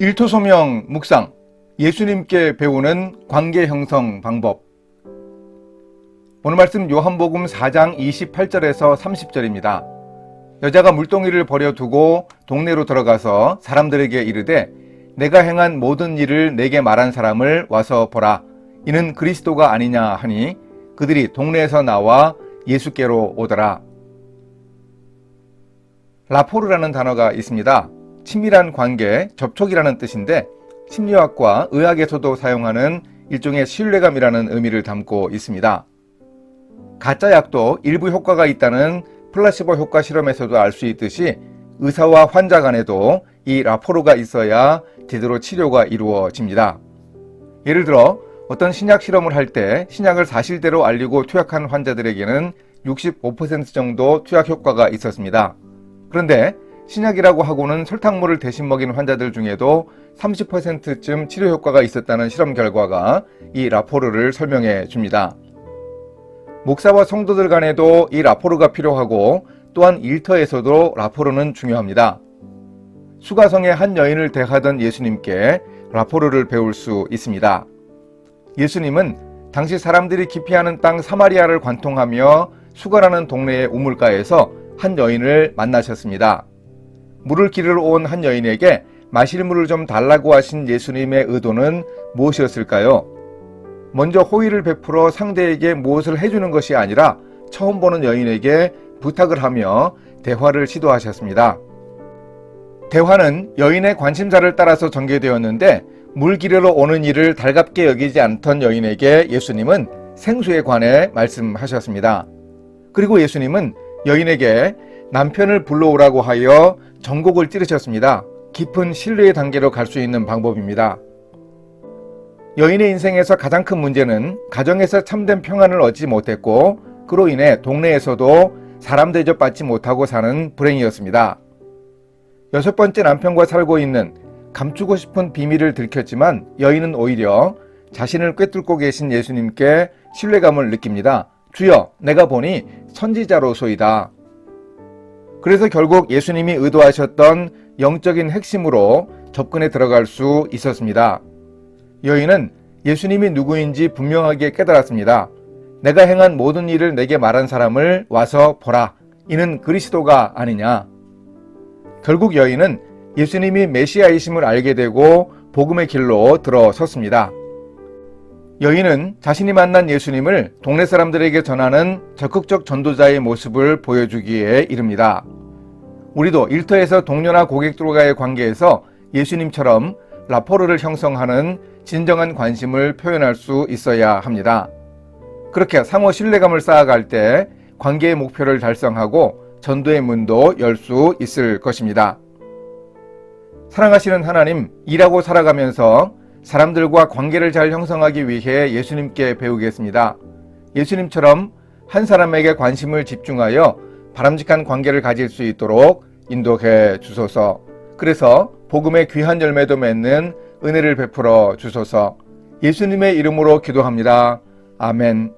일토소명 묵상 예수님께 배우는 관계 형성 방법 오늘 말씀 요한복음 4장 28절에서 30절입니다. 여자가 물동이를 버려두고 동네로 들어가서 사람들에게 이르되 내가 행한 모든 일을 내게 말한 사람을 와서 보라 이는 그리스도가 아니냐 하니 그들이 동네에서 나와 예수께로 오더라. 라포르라는 단어가 있습니다. 친밀한 관계, 접촉이라는 뜻인데 심리학과 의학에서도 사용하는 일종의 신뢰감이라는 의미를 담고 있습니다. 가짜 약도 일부 효과가 있다는 플라시보 효과 실험에서도 알 수 있듯이 의사와 환자 간에도 이 라포르가 있어야 제대로 치료가 이루어집니다. 예를 들어 어떤 신약 실험을 할 때 신약을 사실대로 알리고 투약한 환자들에게는 65% 정도 투약 효과가 있었습니다. 그런데 신약이라고 하고는 설탕물을 대신 먹인 환자들 중에도 30%쯤 치료 효과가 있었다는 실험 결과가 이 라포르를 설명해 줍니다. 목사와 성도들 간에도 이 라포르가 필요하고 또한 일터에서도 라포르는 중요합니다. 수가성의 한 여인을 대하던 예수님께 라포르를 배울 수 있습니다. 예수님은 당시 사람들이 기피하는 땅 사마리아를 관통하며 수가라는 동네의 우물가에서 한 여인을 만나셨습니다. 물을 기르러 온 한 여인에게 마실 물을 좀 달라고 하신 예수님의 의도는 무엇이었을까요? 먼저 호의를 베풀어 상대에게 무엇을 해주는 것이 아니라 처음 보는 여인에게 부탁을 하며 대화를 시도하셨습니다. 대화는 여인의 관심사를 따라서 전개되었는데 물 기르러 오는 일을 달갑게 여기지 않던 여인에게 예수님은 생수에 관해 말씀하셨습니다. 그리고 예수님은 여인에게 남편을 불러오라고 하여 전곡을 찌르셨습니다. 깊은 신뢰의 단계로 갈 수 있는 방법입니다. 여인의 인생에서 가장 큰 문제는 가정에서 참된 평안을 얻지 못했고 그로 인해 동네에서도 사람 대접받지 못하고 사는 불행이었습니다. 여섯 번째 남편과 살고 있는 감추고 싶은 비밀을 들켰지만 여인은 오히려 자신을 꿰뚫고 계신 예수님께 신뢰감을 느낍니다. 주여, 내가 보니 선지자로소이다. 그래서 결국 예수님이 의도하셨던 영적인 핵심으로 접근에 들어갈 수 있었습니다. 여인은 예수님이 누구인지 분명하게 깨달았습니다. 내가 행한 모든 일을 내게 말한 사람을 와서 보라. 이는 그리스도가 아니냐. 결국 여인은 예수님이 메시아이심을 알게 되고 복음의 길로 들어섰습니다. 여인은 자신이 만난 예수님을 동네 사람들에게 전하는 적극적 전도자의 모습을 보여주기에 이릅니다. 우리도 일터에서 동료나 고객들과의 관계에서 예수님처럼 라포르를 형성하는 진정한 관심을 표현할 수 있어야 합니다. 그렇게 상호 신뢰감을 쌓아갈 때 관계의 목표를 달성하고 전도의 문도 열 수 있을 것입니다. 사랑하시는 하나님, 일하고 살아가면서 사람들과 관계를 잘 형성하기 위해 예수님께 배우겠습니다. 예수님처럼 한 사람에게 관심을 집중하여 바람직한 관계를 가질 수 있도록 인도해 주소서. 그래서 복음의 귀한 열매도 맺는 은혜를 베풀어 주소서. 예수님의 이름으로 기도합니다. 아멘.